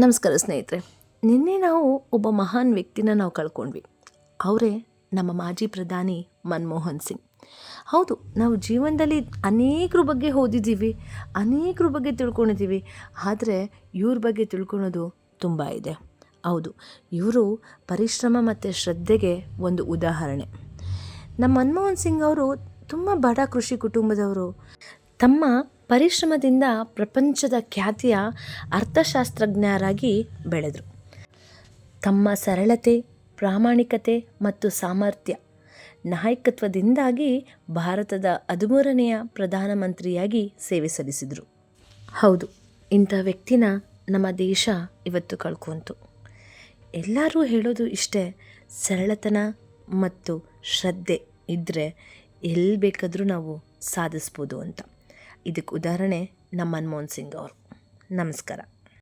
ನಮಸ್ಕಾರ ಸ್ನೇಹಿತರೆ. ನಿನ್ನೆ ನಾವು ಒಬ್ಬ ಮಹಾನ್ ವ್ಯಕ್ತಿನ ನಾವು ಕಳ್ಕೊಂಡ್ವಿ. ಅವರೇ ನಮ್ಮ ಮಾಜಿ ಪ್ರಧಾನಿ ಮನಮೋಹನ್ ಸಿಂಗ್. ಹೌದು, ನಾವು ಜೀವನದಲ್ಲಿ ಅನೇಕರ ಬಗ್ಗೆ ಓದಿದ್ದೀವಿ, ಅನೇಕರ ಬಗ್ಗೆ ತಿಳ್ಕೊಂಡಿದ್ದೀವಿ, ಆದರೆ ಇವ್ರ ಬಗ್ಗೆ ತಿಳ್ಕೊಳೋದು ತುಂಬ ಇದೆ. ಹೌದು, ಇವರು ಪರಿಶ್ರಮ ಮತ್ತು ಶ್ರದ್ಧೆಗೆ ಒಂದು ಉದಾಹರಣೆ. ನಮ್ಮ ಮನಮೋಹನ್ ಸಿಂಗ್ ಅವರು ತುಂಬ ಬಡ ಕೃಷಿ ಕುಟುಂಬದವರು. ತಮ್ಮ ಪರಿಶ್ರಮದಿಂದ ಪ್ರಪಂಚದ ಖ್ಯಾತಿಯ ಅರ್ಥಶಾಸ್ತ್ರಜ್ಞರಾಗಿ ಬೆಳೆದರು. ತಮ್ಮ ಸರಳತೆ, ಪ್ರಾಮಾಣಿಕತೆ ಮತ್ತು ಸಾಮರ್ಥ್ಯ ನಾಯಕತ್ವದಿಂದಾಗಿ ಭಾರತದ ಹದಿಮೂರನೆಯ ಪ್ರಧಾನಮಂತ್ರಿಯಾಗಿ ಸೇವೆ ಸಲ್ಲಿಸಿದರು. ಹೌದು, ಇಂಥ ವ್ಯಕ್ತಿನ ನಮ್ಮ ದೇಶ ಇವತ್ತು ಕಳ್ಕೊಂತು. ಎಲ್ಲರೂ ಹೇಳೋದು ಇಷ್ಟೇ, ಸರಳತನ ಮತ್ತು ಶ್ರದ್ಧೆ ಇದ್ದರೆ ಎಲ್ಲಿ ಬೇಕಾದರೂ ನಾವು ಸಾಧಿಸ್ಬೋದು ಅಂತ. ಇದಕ್ಕೆ ಉದಾಹರಣೆ ನಮ್ಮ ಮನಮೋಹನ್ ಸಿಂಗ್ ಅವರು. ನಮಸ್ಕಾರ.